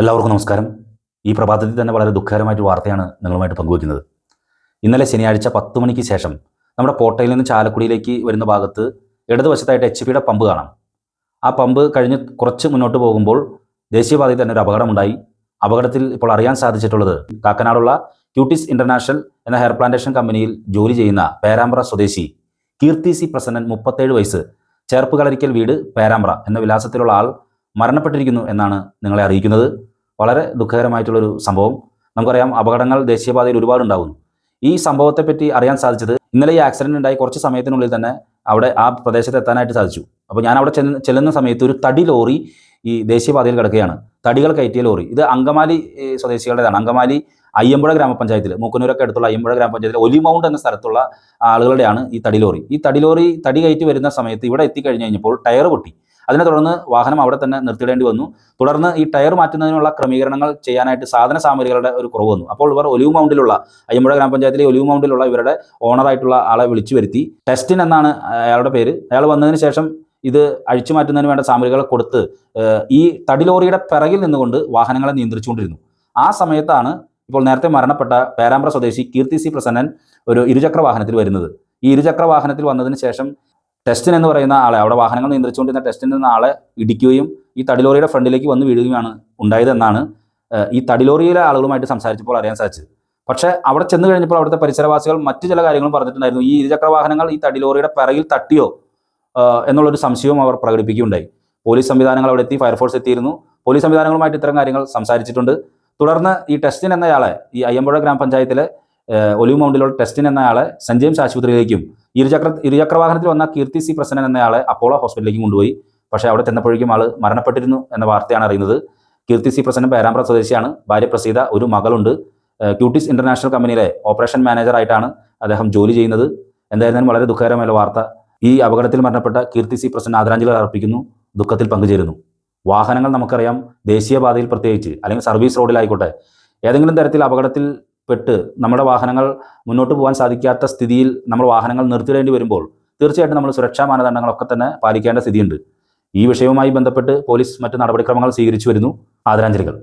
എല്ലാവർക്കും നമസ്കാരം. ഈ പ്രഭാതത്തിൽ തന്നെ വളരെ ദുഃഖകരമായിട്ട് വാർത്തയാണ് നിങ്ങളുമായിട്ട് പങ്കുവയ്ക്കുന്നത്. ഇന്നലെ ശനിയാഴ്ച പത്ത് മണിക്ക് ശേഷം നമ്മുടെ കോട്ടയിൽ നിന്ന് ചാലക്കുടിയിലേക്ക് വരുന്ന ഭാഗത്ത് ഇടതുവശത്തായിട്ട് എച്ച് പിയുടെ പമ്പ് കാണാം. ആ പമ്പ് കഴിഞ്ഞ് കുറച്ച് മുന്നോട്ട് പോകുമ്പോൾ ദേശീയപാതയിൽ തന്നെ ഒരു അപകടമുണ്ടായി. അപകടത്തിൽ ഇപ്പോൾ അറിയാൻ സാധിച്ചിട്ടുള്ളത് കാക്കനാടുള്ള ക്യൂട്ടിസ് ഇന്റർനാഷണൽ എന്ന ഹെയർ പ്ലാന്റേഷൻ കമ്പനിയിൽ ജോലി ചെയ്യുന്ന പേരാമ്പ്ര സ്വദേശി കീർത്തി സി പ്രസന്നൻ മുപ്പത്തേഴ് വയസ്സ് ചേർപ്പ് കളരിക്കൽ വീട് പേരാമ്പ്ര എന്ന വിലാസത്തിലുള്ള ആൾ മരണപ്പെട്ടിരിക്കുന്നു എന്നാണ് നിങ്ങളെ അറിയിക്കുന്നത്. വളരെ ദുഃഖകരമായിട്ടുള്ളൊരു സംഭവം. നമുക്കറിയാം അപകടങ്ങൾ ദേശീയപാതയിൽ ഒരുപാട് ഉണ്ടാകുന്നു ഈ സംഭവത്തെപ്പറ്റി അറിയാൻ സാധിച്ചത് ഇന്നലെ ഈ ആക്സിഡന്റ് ഉണ്ടായി കുറച്ച് സമയത്തിനുള്ളിൽ തന്നെ അവിടെ ആ പ്രദേശത്ത് എത്താനായിട്ട് സാധിച്ചു. അപ്പോൾ ഞാൻ അവിടെ ചെല്ലുന്ന സമയത്ത് ഒരു തടി ലോറി ഈ ദേശീയപാതയിൽ കിടക്കുകയാണ്. തടികൾ കയറ്റിയ ലോറി. ഇത് അങ്കമാലി സ്വദേശികളുടേതാണ്. അങ്കമാലി അയ്യമ്പുഴ ഗ്രാമപഞ്ചായത്തിൽ മൂക്കന്നൂരൊക്കെ അടുത്തുള്ള അയ്യമ്പുഴ ഗ്രാമപഞ്ചായത്തിലെ ഒലിമൗണ്ട് എന്ന സ്ഥലത്തുള്ള ആളുകളുടെയാണ് ഈ തടി ലോറി. ഈ തടി ലോറി തടി കയറ്റി വരുന്ന സമയത്ത് ഇവിടെ എത്തിക്കഴിഞ്ഞ് കഴിഞ്ഞപ്പോൾ ടയർ പൊട്ടി. അതിനെ തുടർന്ന് വാഹനം അവിടെ തന്നെ നിർത്തിയിടേണ്ടി വന്നു. തുടർന്ന് ഈ ടയർ മാറ്റുന്നതിനുള്ള ക്രമീകരണങ്ങൾ ചെയ്യാനായിട്ട് സാധന സാമഗ്രികളുടെ ഒരു കുറവ് വന്നു. അപ്പോൾ ഇവർ ഒലിവ് മൗണ്ടിലുള്ള അയ്യമ്പുഴ ഗ്രാമപഞ്ചായത്തിലെ ഒലിവ് മൗണ്ടിലുള്ള ഇവരുടെ ഓണറായിട്ടുള്ള ആളെ വിളിച്ചു വരുത്തി. ടെസ്റ്റിൻ എന്നാണ് അയാളുടെ പേര്. അയാൾ വന്നതിന് ശേഷം ഇത് അഴിച്ചു മാറ്റുന്നതിന് വേണ്ട സാമഗ്രികൾ കൊടുത്ത് ഈ തടി ലോറിയുടെ പിറകിൽ നിന്നുകൊണ്ട് വാഹനങ്ങളെ നിയന്ത്രിച്ചുകൊണ്ടിരുന്നു. ആ സമയത്താണ് ഇപ്പോൾ നേരത്തെ മരണപ്പെട്ട പേരാമ്പ്ര സ്വദേശി കീർത്തി സി പ്രസന്നൻ ഒരു ഇരുചക്ര വാഹനത്തിൽ വരുന്നത്. ഈ ഇരുചക്ര വാഹനത്തിൽ വന്നതിന് ശേഷം ടെസ്റ്റിൻ എന്ന് പറയുന്ന ആളെ അവിടെ വാഹനങ്ങൾ നിയന്ത്രിച്ചുകൊണ്ടിരുന്ന ടെസ്റ്റിൻ എന്ന ആളെ ഇടിക്കുകയും ഈ തടിലോറിയുടെ ഫ്രണ്ടിലേക്ക് വന്ന് വീഴുകയുമാണ് ഉണ്ടായതെന്നാണ് ഈ തടിലോറിയിലെ ആളുകളുമായിട്ട് സംസാരിച്ചപ്പോൾ അറിയാൻ സാധിച്ചത്. പക്ഷേ അവിടെ ചെന്ന് കഴിഞ്ഞപ്പോൾ അവിടുത്തെ പരിസരവാസികൾ മറ്റു ചില കാര്യങ്ങളും പറഞ്ഞിട്ടുണ്ടായിരുന്നു. ഈ ഇരുചക്ര വാഹനങ്ങൾ ഈ തടിലോറിയുടെ പിറകിൽ തട്ടിയോ എന്നുള്ളൊരു സംശയവും അവർ പ്രകടിപ്പിക്കുകയുണ്ടായി. പോലീസ് സംവിധാനങ്ങൾ അവിടെ എത്തി ഫയർഫോഴ്സ് എത്തിയിരുന്നു. പോലീസ് സംവിധാനങ്ങളുമായിട്ട് ഇത്തരം കാര്യങ്ങൾ സംസാരിച്ചിട്ടുണ്ട്. തുടർന്ന് ഈ ടെസ്റ്റിൻ എന്നയാളെ ഈ അയ്യമ്പുഴ ഗ്രാമപഞ്ചായത്തിലെ ഒലിവ് മൗണ്ടിലുള്ള ടെസ്റ്റിൻ എന്നയാളെ സെന്റ് ജെയിംസ് ആശുപത്രിയിലേക്കും ഇരുചക്ര ഇരുചക്ര വാഹനത്തിൽ വന്ന കീർത്തി സി പ്രസന്നൻ എന്നയാളെ അപ്പോളോ ഹോസ്പിറ്റലിലേക്ക് കൊണ്ടുപോയി. പക്ഷേ അവിടെ ചെന്നപ്പോഴേക്കും ആൾ മരണപ്പെട്ടിരുന്നു എന്ന വാർത്തയാണ് അറിയുന്നത്. കീർത്തി സി പ്രസന്നൻ പേരാമ്പ്ര സ്വദേശിയാണ്. ഭാര്യ പ്രസീത ഒരു മകളുണ്ട്. ക്യൂട്ടീസ് ഇന്റർനാഷണൽ കമ്പനിയിലെ ഓപ്പറേഷൻ മാനേജറായിട്ടാണ് അദ്ദേഹം ജോലി ചെയ്യുന്നത്. എന്തായിരുന്നാലും വളരെ ദുഃഖകരമായ വാർത്ത. ഈ അപകടത്തിൽ മരണപ്പെട്ട കീർത്തി സി പ്രസന്നൻ ആദരാഞ്ജലികൾ അർപ്പിക്കുന്നു. ദുഃഖത്തിൽ പങ്കുചേരുന്നു. വാഹനങ്ങൾ നമുക്കറിയാം. ദേശീയപാതയിൽ പ്രത്യേകിച്ച് അല്ലെങ്കിൽ സർവീസ് റോഡിലായിക്കോട്ടെ. ഏതെങ്കിലും തരത്തിൽ അപകടത്തിൽ പെട്ട് നമ്മുടെ വാഹനങ്ങൾ മുന്നോട്ട് പോകാൻ സാധിക്കാത്ത സ്ഥിതിയിൽ നമ്മൾ വാഹനങ്ങൾ നിർത്തിയിടേണ്ടി വരുമ്പോൾ തീർച്ചയായിട്ടും നമ്മൾ സുരക്ഷാ മാനദണ്ഡങ്ങളൊക്കെ തന്നെ പാലിക്കേണ്ട സ്ഥിതിയുണ്ട്. ഈ വിഷയവുമായി ബന്ധപ്പെട്ട് പോലീസ് മറ്റ് നടപടിക്രമങ്ങൾ സ്വീകരിച്ചു വരുന്നു. ആദരാഞ്ജലികൾ.